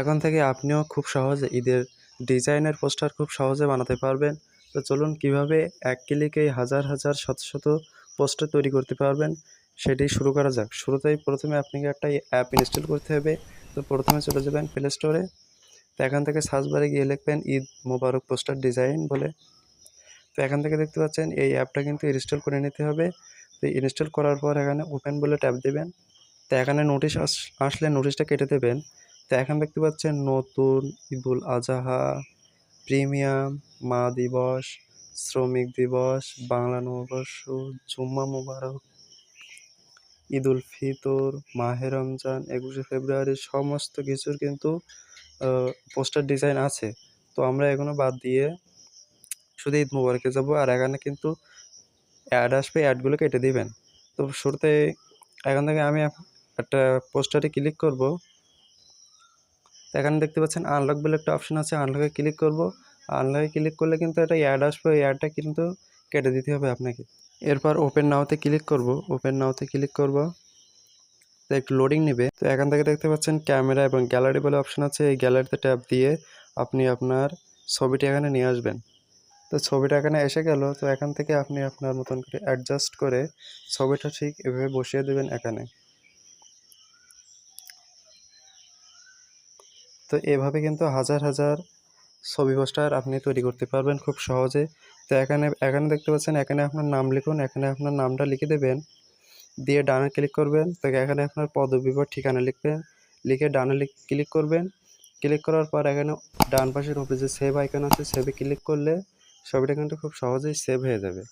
এখন থেকে আপনিও খুব সহজে ঈদের ডিজাইনের পোস্টার খুব সহজে বানাতে পারবেন। তো চলুন কীভাবে এক ক্লিকেই হাজার হাজার শত শত পোস্টার তৈরি করতে পারবেন, সেটি শুরু করা যাক। শুরুতেই প্রথমে আপনাকে একটা অ্যাপ ইনস্টল করতে হবে। তো প্রথমে চলে যাবেন প্লে স্টোরে। তো এখান থেকে সার্চ বারে গিয়ে লিখবেন ঈদ মোবারক পোস্টার ডিজাইন বলে। তো এখান থেকে দেখতে পাচ্ছেন এই অ্যাপটা কিন্তু ইনস্টল করে নিতে হবে। তো ইনস্টল করার পর এখানে ওপেন বলে ট্যাপ দেবেন। তো এখানে নোটিশ আসলে নোটিশটা কেটে দেবেন। তো এখন দেখতে পাচ্ছেন নতুন ঈদুল আজহা প্রিমিয়াম, মা দিবস, শ্রমিক দিবস, বাংলা নববর্ষ, জুম্মা মুবারক, ঈদুল ফিতর, মাহে রমজান, একুশে ফেব্রুয়ারি, সমস্ত কিছুর কিন্তু পোস্টার ডিজাইন আছে। তো আমরা এগুলো বাদ দিয়ে শুধু ঈদ মুবারকে যাব, আর এখানে কিন্তু অ্যাড আসবে, অ্যাডগুলো কেটে দিবেন। তো শুরুতে এখান থেকে আমি একটা পোস্টারে ক্লিক করব। এখানে দেখতে পাচ্ছেন আনলক বলে একটা অপশন আছে। আনলকে ক্লিক করব। আনলকে ক্লিক করলে কিন্তু একটা অ্যাড আসবে। ওই অ্যাডটা কিন্তু কেটে দিতে হবে আপনাকে। এরপর ওপেন নাওতে ক্লিক করব। ওপেন নাওতে ক্লিক করব। তো একটু লোডিং নেবে। তো এখান থেকে দেখতে পাচ্ছেন ক্যামেরা এবং গ্যালারি বলে অপশন আছে। এই গ্যালারিতে ট্যাপ দিয়ে আপনি আপনার ছবিটি এখানে নিয়ে আসবেন। তো ছবিটা এখানে এসে গেল। তো এখান থেকে আপনি আপনার মতন করে অ্যাডজাস্ট করে ছবিটা ঠিক এভাবে বসিয়ে দেবেন এখানে। তো এভাবে কিন্তু হাজার হাজার ছবি পোস্টার আপনি তৈরি করতে পারবেন খুব সহজে। তো এখানে এখানে দেখতে পাচ্ছেন, এখানে আপনার নাম লিখুন, এখানে আপনার নামটা লিখে দেবেন। দিয়ে ডানে ক্লিক করবেন। তো এখানে আপনার পদবি ঠিকানা লিখবেন। লিখে ডানে ক্লিক করবেন। ক্লিক করার পর এখানে ডান পাশের উপরে যে সেভ আইকন আছে সেভে ক্লিক করলে ছবিটা কিন্তু খুব সহজেই সেভ হয়ে যাবে।